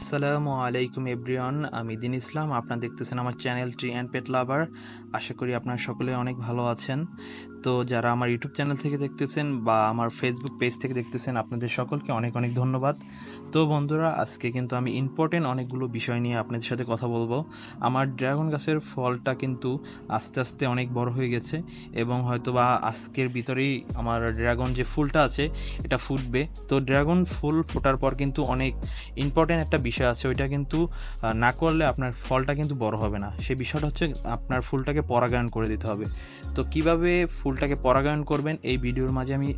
আসসালামু আলাইকুম এভরিওয়ান, আমি দিন ইসলাম। আপনারা দেখতেছেন আমার channel tree and pet lover আশা করি আপনারা সকলে অনেক ভালো আছেন। তো যারা আমার ইউটিউব চ্যানেল থেকে দেখতেছেন বা আমার ফেসবুক পেজ থেকে দেখতেছেন, আপনাদের সকলকে অনেক অনেক ধন্যবাদ। তো বন্ধুরা, আজকে কিন্তু আমি ইম্পর্টেন্ট অনেকগুলো বিষয় নিয়ে আপনাদের সাথে কথা বলব। আমার ড্রাগন গাছের ফলটা কিন্তু আস্তে আস্তে অনেক বড় হয়ে গেছে এবং হয়তো বা আজকের ভিতরেই আমার ড্রাগন যে ফুলটা আছে, এটা ফুটবে। তো ড্রাগন ফুল ফোটার পর কিন্তু অনেক ইম্পর্টেন্ট একটা বিষয় আছে, ওইটা কিন্তু না করলে আপনার ফলটা কিন্তু বড় হবে না। সেই বিষয়টা হচ্ছে আপনার ফুলটাকে পরাগায়ন করে দিতে হবে। তো কীভাবে ফুলটাকে পরাগায়ন করবেন, এই ভিডিওর মাঝে আমি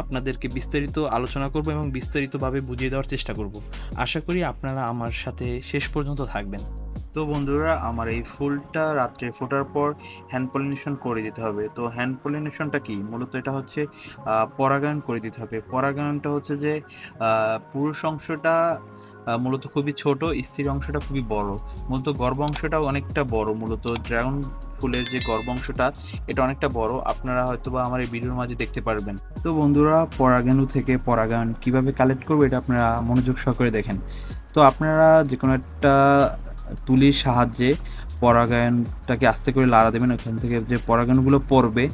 আপনাদেরকে বিস্তারিত আলোচনা করব এবং বিস্তারিতভাবে বুঝিয়ে দেওয়ার চেষ্টা করব। আশা করি আপনারা আমার সাথে শেষ পর্যন্ত থাকবেন। তো বন্ধুরা, আমার এই ফুলটা রাত্রে ফোটার পর হ্যান্ড পলিনেশন করে দিতে হবে। তো হ্যান্ড পলিনেশনটা কি? মূলত এটা হচ্ছে পরাগায়ন করে দিতে হবে। পরাগায়নটা হচ্ছে যে পুরুষ অংশটা মূলত খুবই ছোট, স্থির অংশটা খুবই বড়। মূলত গর্ভ অংশটাও অনেকটা বড়, মূলত ড্রাগন ফুলের যে গর্ভ অংশটা, এটা অনেকটা বড়। আপনারা হয়তো বা আমার এই ভিডিওর মাঝে দেখতে পারবেন। তো বন্ধুরা পরাগাণু থেকে পরাগায়ন কীভাবে কালেক্ট করব এটা আপনারা মনোযোগ সহকারে দেখেন। তো আপনারা যে কোনো একটা তুলির সাহায্যে পরাগায়নটাকে আস্তে করে লাড়া দেবেন, ওখান থেকে যে পরাগায়নগুলো পড়বে,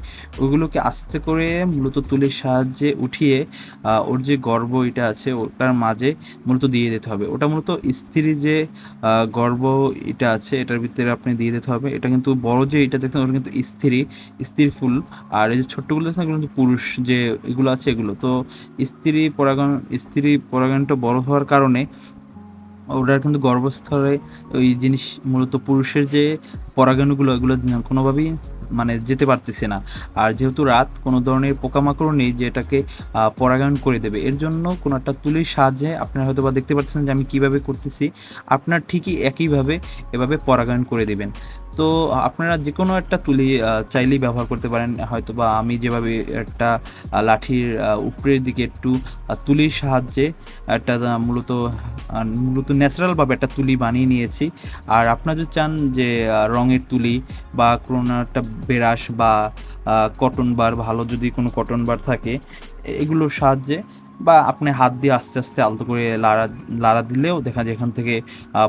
ওগুলোকে আস্তে করে মূলত তুলির সাহায্যে উঠিয়ে ওর যে গর্ব এটা আছে, ওটার মাঝে মূলত দিয়ে দিতে হবে। ওটা মূলত স্ত্রী যে গর্ব এটা আছে, এটার ভিতরে আপনি দিয়ে দিতে হবে। এটা কিন্তু বড় যে এটা দেখছেন ওটা কিন্তু স্ত্রী, স্ত্রীর ফুল। আর এই যে ছোট্টগুলো দেখছেন কিন্তু পুরুষ যে এগুলো আছে এগুলো। তো স্ত্রী পরাগণ স্ত্রী পরাগণটা বড় হওয়ার কারণে ওটার কিন্তু গর্ভস্থলে ওই জিনিস মূলত পুরুষের যে পরাগাণুগুলো, এগুলো কোনোভাবেই মানে যেতে পারতেছে না। আর যেহেতু রাত, কোনো ধরনের পোকামাকড় নেই যে এটাকে পরাগায়ন করে দেবে। এর জন্য কোনো একটা তুলির সাহায্যে আপনারা হয়তো বা দেখতে পাচ্ছেন যে আমি কীভাবে করতেছি। আপনার ঠিকই একইভাবে এভাবে পরাগায়ন করে দেবেন। তো, আপনারা যে কোনো একটা তুলি চাইলেই ব্যবহার করতে পারেন। হয়তো বা আমি যেভাবে একটা লাঠির উপরের দিকে একটু তুলির সাহায্যে একটা মূলত মূলত ন্যাচারালভাবে একটা তুলি বানিয়ে নিয়েছি। আর আপনারা যদি চান যে রঙের তুলি বা কোনো একটা বেরাস বা কটন বার ভালো যদি কোনো কটন বার থাকে এগুলোর সাহায্যে বা আপনি হাত দিয়ে আস্তে আস্তে আলতো করে লাড়া লাড়া দিলেও দেখা যায় এখান থেকে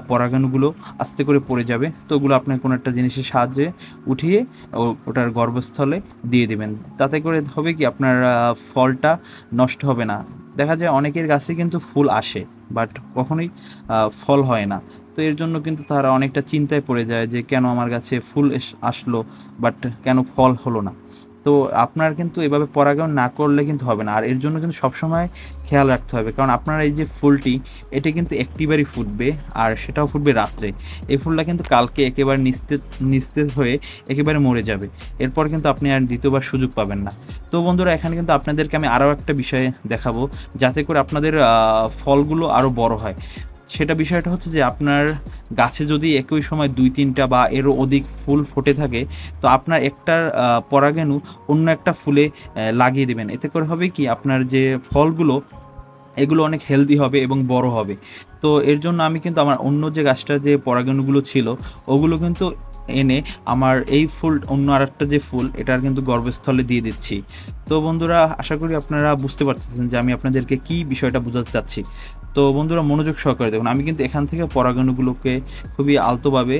পরাগাণুগুলো আস্তে করে পড়ে যাবে। তো ওগুলো আপনি কোনো একটা জিনিসের সাহায্যে উঠিয়ে ওটার গর্ভস্থলে দিয়ে দেবেন। তাতে করে হবে কি আপনার ফলটা নষ্ট হবে না। দেখা যায় অনেকের গাছে কিন্তু ফুল আসে বাট কখনোই ফল হয় না। তো এর জন্য কিন্তু তারা অনেকটা চিন্তায় পড়ে যায় যে কেন আমার গাছে ফুল আসলো বাট কেন ফল হলো না। তো আপনার কিন্তু এভাবে পরাগায়ন না করলে কিন্তু হবে না। আর এর জন্য কিন্তু সবসময় খেয়াল রাখতে হবে। কারণ আপনার এই যে ফুলটি, এটা কিন্তু একটিবারই ফুটবে আর সেটাও ফুটবে রাত্রে। এই ফুলটা কিন্তু কালকে একেবারে নিস্তেজ নিস্তেজ হয়ে একেবারে মরে যাবে। এরপর কিন্তু আপনি আর দ্বিতীয়বার সুযোগ পাবেন না। তো বন্ধুরা, এখানে কিন্তু আপনাদেরকে আমি আরও একটা বিষয় দেখাবো। যাতে করে আপনাদের ফলগুলো আরও বড় হয়। সেটা বিষয়টা হচ্ছে যে আপনার গাছে যদি একই সময় দুই, তিনটা বা এরও অধিক ফুল ফুটে থাকে, তো আপনার একটার পরাগাণু অন্য একটা ফুলে লাগিয়ে দেবেন। এতে করে হবে কি আপনার যে ফলগুলো, এগুলো অনেক হেলদি হবে এবং বড় হবে। তো এর জন্য আমি কিন্তু আমার অন্য যে গাছটার যে পরাগাণুগুলো ছিল, ওগুলো কিন্তু এনে আমার এই ফুল, অন্য আরেকটা যে ফুল, এটার কিন্তু গর্ভস্থলে দিয়ে দিচ্ছি। তো বন্ধুরা, আশা করি আপনারা বুঝতে পারতেছেন যে আমি আপনাদেরকে কি বিষয়টা বোঝাতে চাচ্ছি। তো বন্ধুরা মনোযোগ সহকারে দেখুন, আমি কিন্তু এখান থেকে পরাগাণুগুলোকে খুবই আলতোভাবে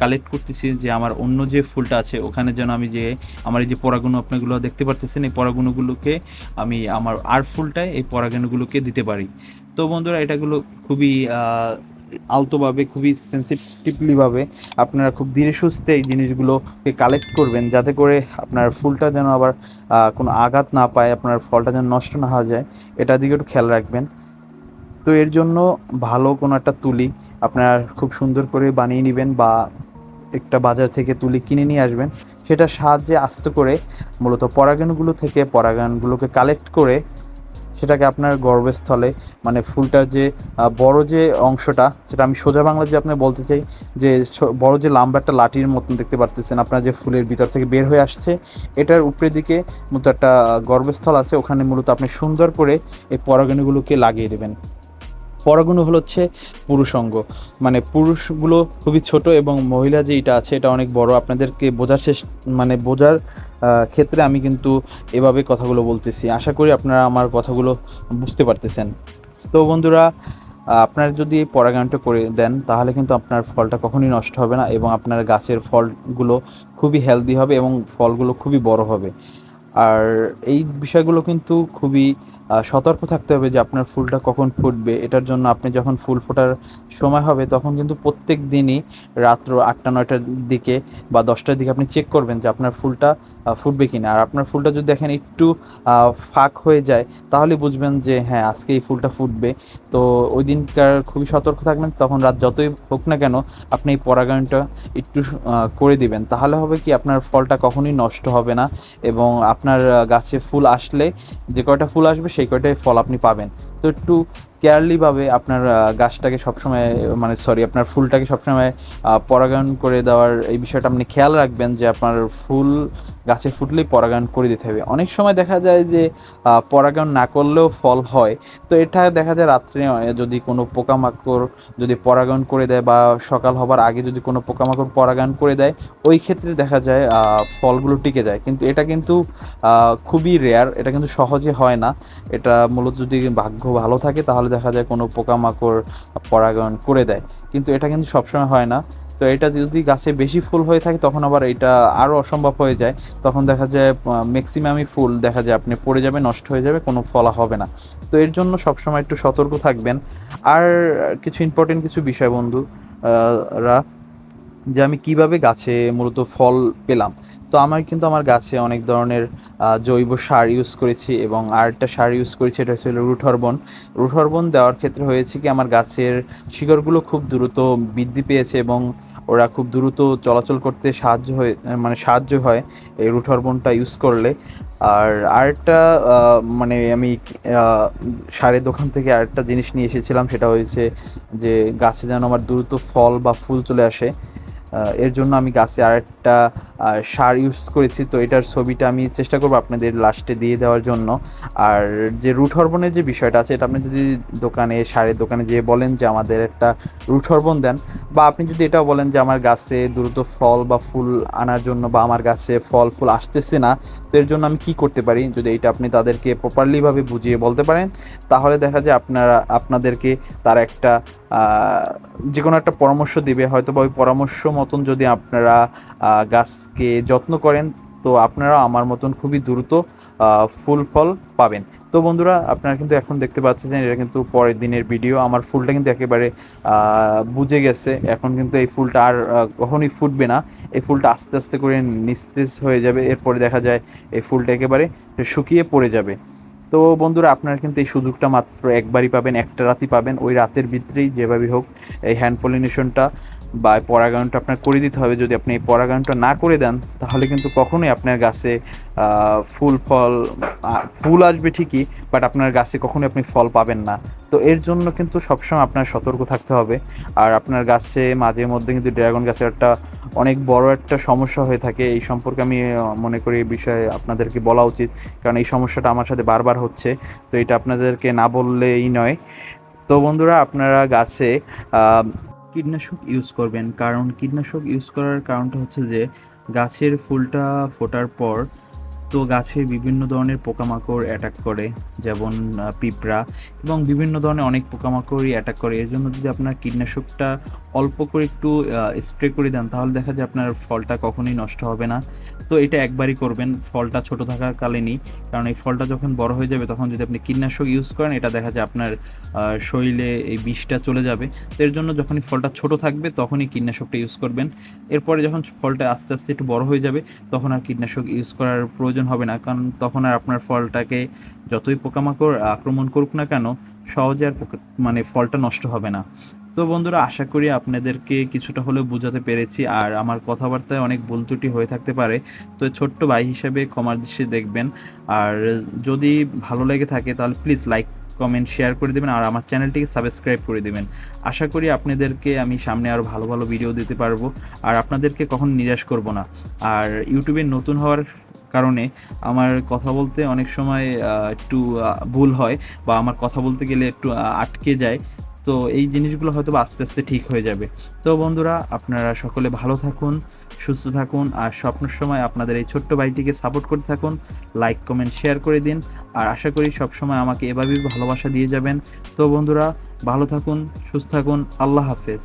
কালেক্ট করতেছি যে আমার অন্য যে ফুলটা আছে, ওখানে যেন আমি যে আমার এই যে পরাগণু আপনাগুলো দেখতে পারতেছেন, এই পরাগণুগুলোকে আমি আমার আর ফুলটায় এই পরাগণুগুলোকে দিতে পারি। তো বন্ধুরা এটাগুলো খুবই আলতোভাবে, খুবই সেন্সিটিভলিভাবে আপনারা খুব ধীরে সুস্থে এই জিনিসগুলোকে কালেক্ট করবেন, যাতে করে আপনার ফুলটা যেন আবার কোনো আঘাত না পায়, আপনার ফলটা যেন নষ্ট না হয়ে যায়, এটার দিকে একটু খেয়াল রাখবেন। তো এর জন্য ভালো কোনো একটা তুলি আপনার খুব সুন্দর করে বানিয়ে নেবেন বা একটা বাজার থেকে তুলি কিনে নিয়ে আসবেন। সেটার সাহায্যে আস্তে করে মূলত পরাগাণগুলো থেকে পরাগাণগুলোকে কালেক্ট করে সেটাকে আপনার গর্ভস্থলে মানে ফুলটার যে বড় যে অংশটা, যেটা আমি সোজা বাংলা যে আপনার বলতে চাই, যে বড় যে লাম্বা একটা লাঠির মতন দেখতে পারতেছেন আপনার যে ফুলের ভিতর থেকে বের হয়ে আসছে, এটার উপরের দিকে মূলত একটা গর্ভস্থল আছে, ওখানে মূলত আপনি সুন্দর করে এই পরাগাণুগুলোকে লাগিয়ে দেবেন। পরাগুণ হলো হচ্ছে পুরুষঙ্গ। মানে পুরুষগুলো খুবই ছোট এবং মহিলা যে এটা আছে, এটা অনেক বড়। আপনাদেরকে বোঝার শেষ মানে বোঝার ক্ষেত্রে আমি কিন্তু এভাবে কথাগুলো বলতেছি। আশা করি আপনারা আমার কথাগুলো বুঝতে পারতেছেন। তো বন্ধুরা, আপনার যদি এই পরাগায়নটা করে দেন, তাহলে কিন্তু আপনার ফলটা কখনোই নষ্ট হবে না এবং আপনার গাছের ফলগুলো খুবই হেলদি হবে এবং ফলগুলো খুবই বড় হবে। আর এই বিষয়গুলো কিন্তু খুবই সতর্ক থাকতে হবে যে আপনার ফুলটা কখন ফুটবে। এটার জন্য আপনি যখন ফুল ফোটার সময় হবে, তখন কিন্তু প্রত্যেক দিনই রাত্র আটটা, নয়টার দিকে বা দশটার দিকে আপনি চেক করবেন যে আপনার ফুলটা ফুটবে কিনা। আর আপনার ফুলটা যদি দেখেন একটু ফাঁক হয়ে যায়, তাহলে বুঝবেন যে হ্যাঁ আজকে এই ফুলটা ফুটবে। তো ওই দিনকার খুবই সতর্ক থাকবেন, তখন রাত যতই হোক না কেন আপনি এই পরাগায়নটা একটু করে দিবেন। তাহলে হবে কি, আপনার ফলটা কখনোই নষ্ট হবে না এবং আপনার গাছে ফুল আসলে, যে কয়টা ফুল আসবে সেই কয়টাই ফল আপনি পাবেন। তো একটু কেয়ারলিভাবে আপনার গাছটাকে সবসময় মানে সরি আপনার ফুলটাকে সবসময় পরাগায়ন করে দেওয়ার এই বিষয়টা আপনি খেয়াল রাখবেন যে আপনার ফুল গাছে ফুটলেই পরাগায়ন করে দিতে হবে। অনেক সময় দেখা যায় যে পরাগায়ন না করলেও ফল হয়। তো এটা দেখা যায় রাত্রে যদি কোনো পোকামাকড় যদি পরাগায়ন করে দেয় বা সকাল হবার আগে যদি কোনো পোকামাকড় পরাগায়ন করে দেয়, ওই ক্ষেত্রে দেখা যায় ফলগুলো টিকে যায়। কিন্তু এটা কিন্তু খুবই রেয়ার এটা কিন্তু সহজে হয় না। এটা মূলত যদি ভাগ্য ভালো থাকে, তাহলে দেখা যায় কোনো পোকামাকড় পরাগায়ন করে দেয়। কিন্তু এটা কিন্তু সবসময় হয় না। তো এটা যদি গাছে বেশি ফুল হয়ে থাকে, তখন আবার এটা আরও অসম্ভব হয়ে যায়। তখন দেখা যায় ম্যাক্সিমামই ফুল দেখা যায়, আপনি পড়ে যাবে, নষ্ট হয়ে যাবে, কোনো ফলা হবে না। তো এর জন্য সবসময় একটু সতর্ক থাকবেন। আর কিছু ইম্পর্টেন্ট কিছু বিষয় বন্ধু রা, যে আমি কীভাবে গাছে মূলত ফল পেলাম। তো আমার কিন্তু আমার গাছে অনেক ধরনের জৈব সার ইউজ করেছি এবং আরেকটা সার ইউজ করেছি, এটা হচ্ছে রুট হরমোন রুট হরমোন দেওয়ার ক্ষেত্রে হয়েছে কি, আমার গাছের শিকড়গুলো খুব দ্রুত বৃদ্ধি পেয়েছে এবং ওরা খুব দ্রুত চলাচল করতে সাহায্য হয়ে মানে সাহায্য হয় এই রুট হরমোনটা ইউজ করলে। আর আরেকটা মানে আমি সারের দোকান থেকে আরেকটা জিনিস নিয়ে এসেছিলাম, সেটা হয়েছে যে গাছে যেন আমার দ্রুত ফল বা ফুল চলে আসে এর জন্য আমি গাছে আরেকটা আহ, সার ইউজ করেছি। তো এটার ছবিটা আমি চেষ্টা করব আপনাদের লাস্টে দিয়ে দেওয়ার জন্য। আর যে রুট হরমোনের যে বিষয়টা আছে এটা আপনি যদি দোকানে সারের দোকানে যেয়ে বলেন যে আমাদের একটা রুট হরমোন দেন বা আপনি যদি এটাও বলেন যে আমার গাছে দ্রুত ফল বা ফুল আনার জন্য বা আমার গাছে ফল ফুল আসতেছে না তো এর জন্য আমি কি করতে পারি? যদি এটা আপনি তাদেরকে প্রপারলিভাবে বুঝিয়ে বলতে পারেন তাহলে দেখা যায় আপনারা আপনাদেরকে তার একটা যে কোনো একটা পরামর্শ দিবে। হয়তো বা ওই পরামর্শ মতন যদি আপনারা গাছকে যত্ন করেন, তো আপনারা আমার মতন খুবই দ্রুত ফুল ফল পাবেন। তো বন্ধুরা, আপনারা কিন্তু এখন দেখতে পাচ্ছেন, এটা কিন্তু পরের দিনের ভিডিও। আমার ফুলটা কিন্তু একেবারে বুঝে গেছে। এখন কিন্তু এই ফুলটা আর কখনোই ফুটবে না। এই ফুলটা আস্তে আস্তে করে নিস্তেজ হয়ে যাবে। এরপরে দেখা যায় এই ফুলটা একেবারে শুকিয়ে পড়ে যাবে। তো বন্ধুরা, আপনারা কিন্তু এই সুযোগটা মাত্র একবারই পাবেন, একটা রাতই পাবেন। ওই রাতের ভিতরেই যেভাবেই হোক, এই হ্যান্ড পলিনেশনটা বা পরাগায়নটা আপনার করে দিতে হবে। যদি আপনি এই পরাগায়নটা না করে দেন, তাহলে কিন্তু কখনোই আপনার গাছে ফুল, ফল ফুল আসবে ঠিকই, বাট আপনার গাছে কখনোই আপনি ফল পাবেন না। তো এর জন্য কিন্তু সবসময় আপনার সতর্ক থাকতে হবে। আর আপনার গাছে মাঝে মধ্যে কিন্তু ড্রাগন গাছের একটা অনেক বড় একটা সমস্যা হয়ে থাকে। এই সম্পর্কে আমি মনে করি এই বিষয়ে আপনাদেরকে বলা উচিত। কারণ এই সমস্যাটা আমার সাথে বারবার হচ্ছে। তো এটা আপনাদেরকে না বললেই নয়। তো বন্ধুরা, আপনারা গাছে কীটনাশক ইউজ করবেন। কারণ কীটনাশক ইউজ করার কারণটা হচ্ছে যে গাছের ফুলটা ফোটার পর তো গাছে বিভিন্ন ধরনের পোকামাকড় অ্যাটাক করে, যেমন পিঁপড়া এবং বিভিন্ন ধরনের অনেক পোকামাকড়ই অ্যাটাক করে। এর জন্য যদি আপনার কীটনাশকটা অল্প করে একটু স্প্রে করে দেন, তাহলে দেখা যায় আপনার ফলটা কখনোই নষ্ট হবে না। তো এটা একবারই করবেন, ফলটা ছোট থাকাকালীনই কারণ এই ফলটা যখন বড় হয়ে যাবে, তখন যদি আপনি কীটনাশক ইউজ করেন, এটা দেখা যায় আপনার শরীরে এই বিষটা চলে যাবে। তো এর জন্য যখনই ফলটা ছোট থাকবে, তখনই কীটনাশকটা ইউজ করবেন। এরপরে যখন ফলটা আস্তে আস্তে একটু বড় হয়ে যাবে, তখন আর কীটনাশক ইউজ করার প্রয়োজন হবে না, কারণ তখন আর আপনার ফলটাকে যতই পোকামাকড় আক্রমণ করুক না কেন, সহজে আর মানে ফলটা নষ্ট হবে না। তো বন্ধুরা, আশা করি আপনাদেরকে কিছুটা হলেও বোঝাতে পেরেছি, আর আমার কথাবার্তায় অনেক ভুল ত্রুটি হয়ে থাকতে পারে, তো ছোট্ট ভাই হিসেবে ক্ষমার দৃশ্যে দেখবেন। আর যদি ভালো লেগে থাকে, তাহলে প্লিজ লাইক কমেন্ট শেয়ার করে দেবেন, আর আমার চ্যানেলটিকে সাবস্ক্রাইব করে দেবেন। আশা করি আপনাদেরকে আমি সামনে আরও ভালো ভালো ভিডিও দিতে পারব, আর আপনাদেরকে কখন নিরাশ করব না। আর ইউটিউবে নতুন হওয়ার কারণে আমার কথা বলতে অনেক সময় একটু ভুল হয় বা আমার কথা বলতে গেলে একটু আটকে যায়। তো এই জিনিসগুলো হয়তো আস্তে আস্তে ঠিক হয়ে যাবে। তো বন্ধুরা, আপনারা সকলে ভালো থাকুন, সুস্থ থাকুন আর স্বপ্নের সময় আপনাদের এই ছোট্ট ভাইটিকে সাপোর্ট করতে থাকুন। লাইক কমেন্ট শেয়ার করে দিন আর আশা করি সবসময় আমাকে এভাবেই ভালোবাসা দিয়ে যাবেন। তো বন্ধুরা, ভালো থাকুন, সুস্থ থাকুন, আল্লাহ হাফেজ।